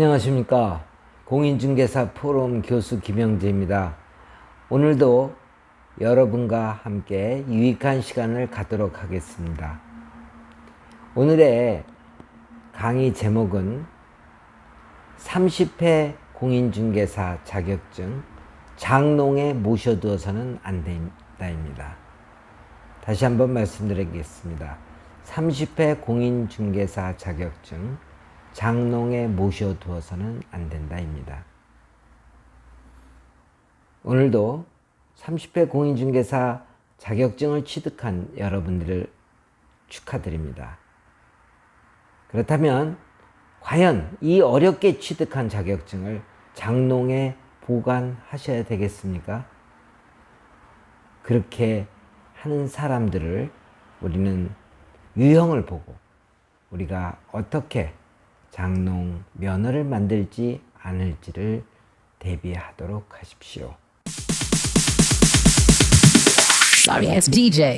안녕하십니까. 공인중개사 포럼 교수 김영재입니다. 오늘도 여러분과 함께 유익한 시간을 갖도록 하겠습니다. 오늘의 강의 제목은 30회 공인중개사 자격증 장롱에 모셔두어서는 안 된다입니다. 다시 한번 말씀드리겠습니다. 30회 공인중개사 자격증 장롱에 모셔두어서는 안 된다입니다. 오늘도 30회 공인중개사 자격증을 취득한 여러분들을 축하드립니다. 그렇다면 과연 이 어렵게 취득한 자격증을 장롱에 보관하셔야 되겠습니까? 그렇게 하는 사람들을 우리는 유형을 보고 우리가 어떻게 장롱 면허를 만들지 않을지를 대비하도록 하십시오. Sorry ass DJ.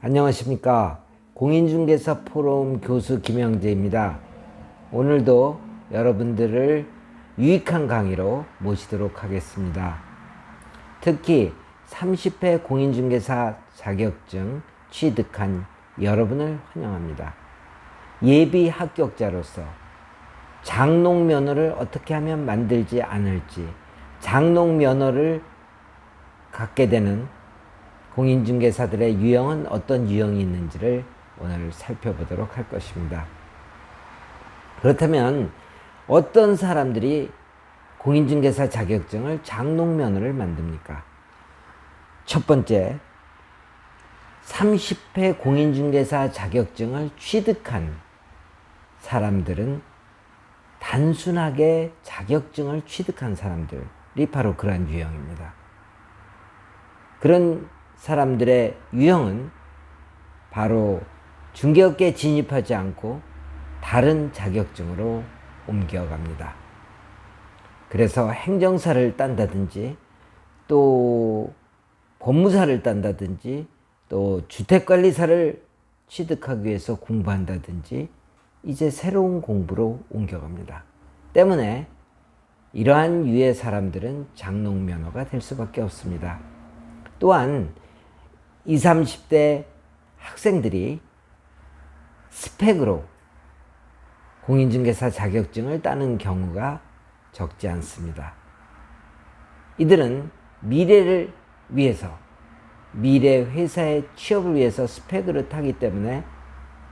안녕하십니까. 공인중개사 포럼 교수 김영재입니다. 오늘도 여러분들을 유익한 강의로 모시도록 하겠습니다. 특히 30회 공인중개사 자격증 취득한 여러분을 환영합니다. 예비 합격자로서 장롱 면허를 어떻게 하면 만들지 않을지, 장롱 면허를 갖게 되는 공인중개사들의 유형은 어떤 유형이 있는지를 오늘 살펴보도록 할 것입니다. 그렇다면 어떤 사람들이 공인중개사 자격증을 장롱면허를 만듭니까? 첫 번째, 30회 공인중개사 자격증을 취득한 사람들은 단순하게 자격증을 취득한 사람들이 바로 그러한 유형입니다. 그런 사람들의 유형은 바로 중개업계에 진입하지 않고 다른 자격증으로 옮겨갑니다. 그래서 행정사를 딴다든지 또 법무사를 딴다든지 또 주택관리사를 취득하기 위해서 공부한다든지 이제 새로운 공부로 옮겨갑니다. 때문에 이러한 유의 사람들은 장롱면허가 될 수밖에 없습니다. 또한 20, 30대 학생들이 스펙으로 공인중개사 자격증을 따는 경우가 적지 않습니다. 이들은 미래를 위해서 미래 회사의 취업을 위해서 스펙으로 타기 때문에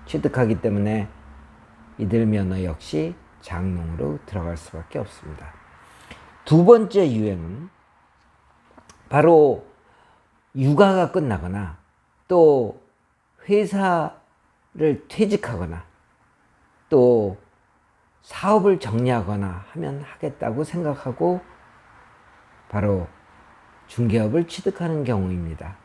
취득하기 때문에 이들 면허 역시 장롱으로 들어갈 수밖에 없습니다. 두 번째 유행은 바로 육아가 끝나거나 또 회사를 퇴직하거나 또 사업을 정리하거나 하면 하겠다고 생각하고 바로 중개업을 취득하는 경우입니다.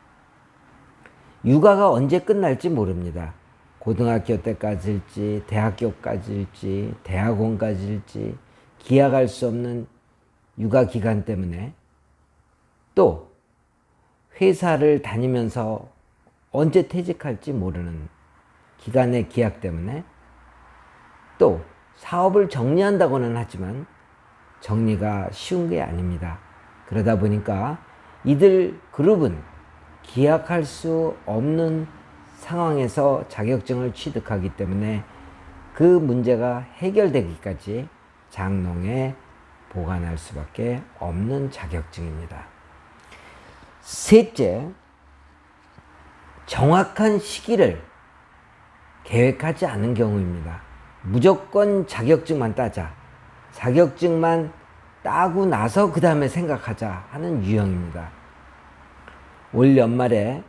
육아가 언제 끝날지 모릅니다. 고등학교 때까지일지, 대학교까지일지, 대학원까지일지, 기약할 수 없는 육아 기간 때문에 또 회사를 다니면서 언제 퇴직할지 모르는 기간의 기약 때문에 또 사업을 정리한다고는 하지만 정리가 쉬운 게 아닙니다. 그러다 보니까 이들 그룹은 기약할 수 없는 상황에서 자격증을 취득하기 때문에 그 문제가 해결되기까지 장롱에 보관할 수밖에 없는 자격증입니다. 셋째, 정확한 시기를 계획하지 않은 경우입니다. 무조건 자격증만 따자. 자격증만 따고 나서 그 다음에 생각하자 하는 유형입니다. 올 연말에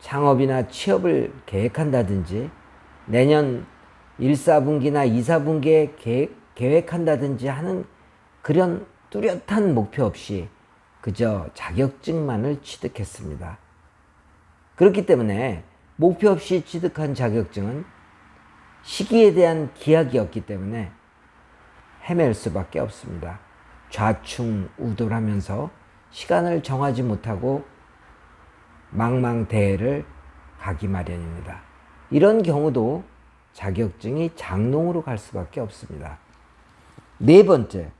창업이나 취업을 계획한다든지 내년 1, 4분기나 2, 4분기에 계획, 계획한다든지 하는 그런 뚜렷한 목표 없이 그저 자격증만을 취득했습니다. 그렇기 때문에 목표 없이 취득한 자격증은 시기에 대한 기약이 없기 때문에 헤맬 수밖에 없습니다. 좌충우돌하면서 시간을 정하지 못하고 망망대해를 가기 마련입니다. 이런 경우도 자격증이 장롱으로 갈 수밖에 없습니다. 네 번째,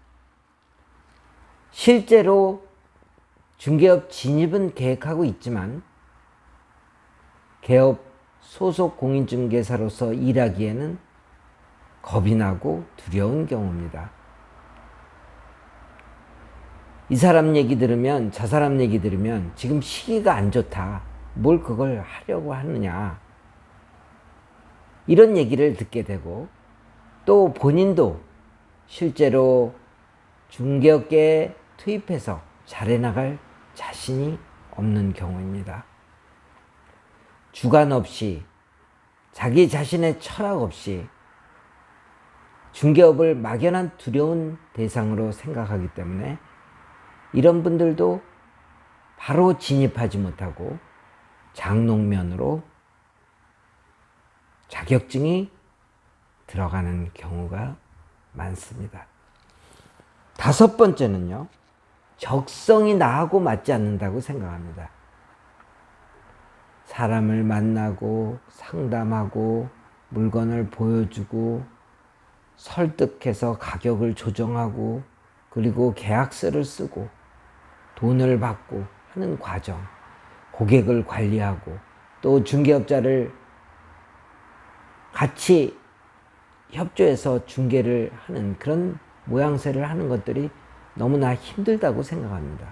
실제로 중개업 진입은 계획하고 있지만 개업 소속 공인중개사로서 일하기에는 겁이 나고 두려운 경우입니다. 이 사람 얘기 들으면 저 사람 얘기 들으면 지금 시기가 안 좋다. 뭘 그걸 하려고 하느냐. 이런 얘기를 듣게 되고 또 본인도 실제로 중개업계에 투입해서 잘해 나갈 자신이 없는 경우입니다. 주관 없이 자기 자신의 철학 없이 중개업을 막연한 두려운 대상으로 생각하기 때문에 이런 분들도 바로 진입하지 못하고 장롱면으로 자격증이 들어가는 경우가 많습니다. 다섯 번째는요, 적성이 나하고 맞지 않는다고 생각합니다. 사람을 만나고 상담하고 물건을 보여주고 설득해서 가격을 조정하고 그리고 계약서를 쓰고 돈을 받고 하는 과정, 고객을 관리하고 또 중개업자를 같이 협조해서 중개를 하는 그런 모양새를 하는 것들이 너무나 힘들다고 생각합니다.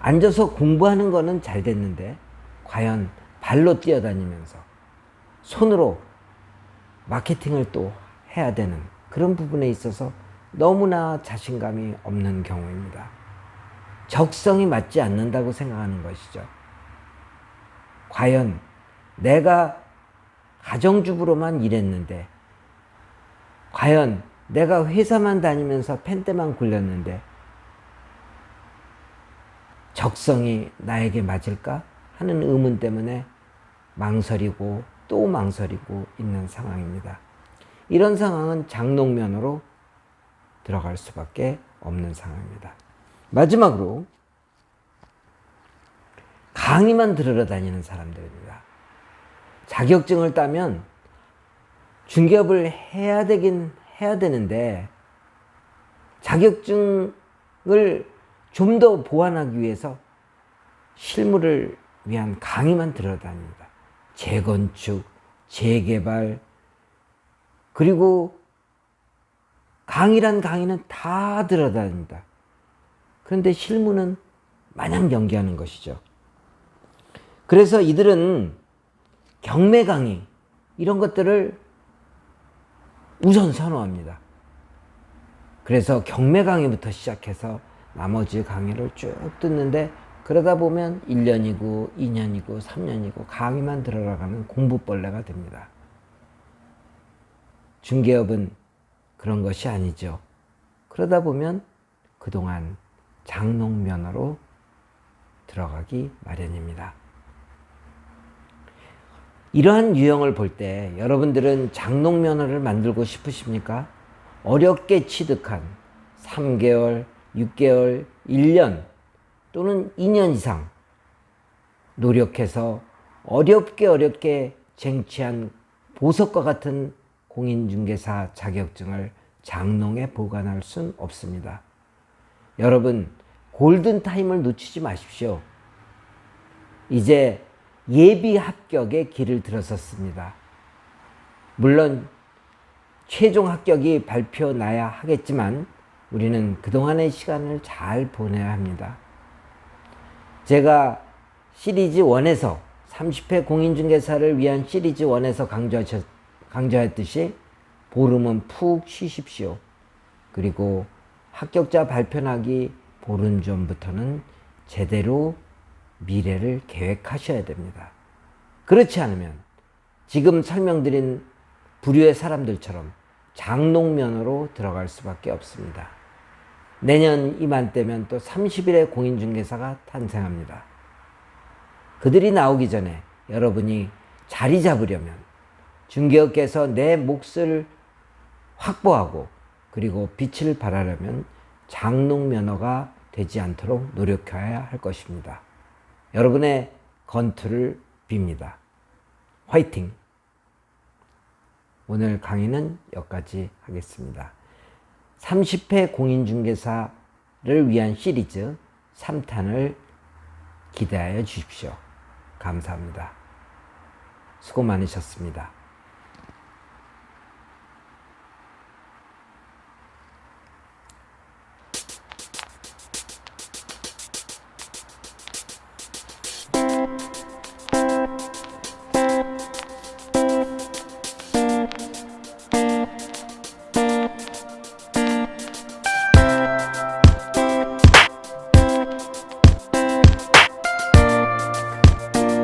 앉아서 공부하는 거는 잘 됐는데 과연 발로 뛰어다니면서 손으로 마케팅을 또 해야 되는 그런 부분에 있어서 너무나 자신감이 없는 경우입니다. 적성이 맞지 않는다고 생각하는 것이죠. 과연 내가 가정주부로만 일했는데, 과연 내가 회사만 다니면서 펜대만 굴렸는데, 적성이 나에게 맞을까 하는 의문 때문에 망설이고 또 망설이고 있는 상황입니다. 이런 상황은 장롱면으로 들어갈 수밖에 없는 상황입니다. 마지막으로 강의만 들으러 다니는 사람들입니다. 자격증을 따면 중개업을 해야 되긴 해야 되는데 자격증을 좀 더 보완하기 위해서 실무를 위한 강의만 들으러 다닙니다. 재건축, 재개발, 그리고 강의란 강의는 다 들어다닙니다. 그런데 실무는 마냥 연기하는 것이죠. 그래서 이들은 경매 강의, 이런 것들을 우선 선호합니다. 그래서 경매 강의부터 시작해서 나머지 강의를 쭉 듣는데 그러다 보면 1년이고 2년이고 3년이고 강의만 들어가는 공부벌레가 됩니다. 중개업은 그런 것이 아니죠. 그러다 보면 그동안 장롱면허로 들어가기 마련입니다. 이러한 유형을 볼 때 여러분들은 장롱면허를 만들고 싶으십니까? 어렵게 취득한 3개월, 6개월, 1년 또는 2년 이상 노력해서 어렵게 어렵게 쟁취한 보석과 같은 공인중개사 자격증을 장롱에 보관할 순 없습니다. 여러분, 골든타임을 놓치지 마십시오. 이제 예비 합격의 길을 들어섰습니다. 물론, 최종 합격이 발표 나야 하겠지만, 우리는 그동안의 시간을 잘 보내야 합니다. 제가 시리즈 1에서 30회 공인중개사를 위한 시리즈 1에서 강조하셨, 강조했듯이 보름은 푹 쉬십시오. 그리고 합격자 발표나기 보름 전부터는 제대로 미래를 계획하셔야 됩니다. 그렇지 않으면 지금 설명드린 부류의 사람들처럼 장롱면으로 들어갈 수밖에 없습니다. 내년 이맘때면 또 30일의 공인중개사가 탄생합니다. 그들이 나오기 전에 여러분이 자리 잡으려면 중개업계에서 내 몫을 확보하고 그리고 빛을 발하려면 장롱 면허가 되지 않도록 노력해야 할 것입니다. 여러분의 건투를 빕니다. 화이팅! 오늘 강의는 여기까지 하겠습니다. 30회 공인중개사를 위한 시리즈 3탄을 기대하여 주십시오. 감사합니다. 수고 많으셨습니다.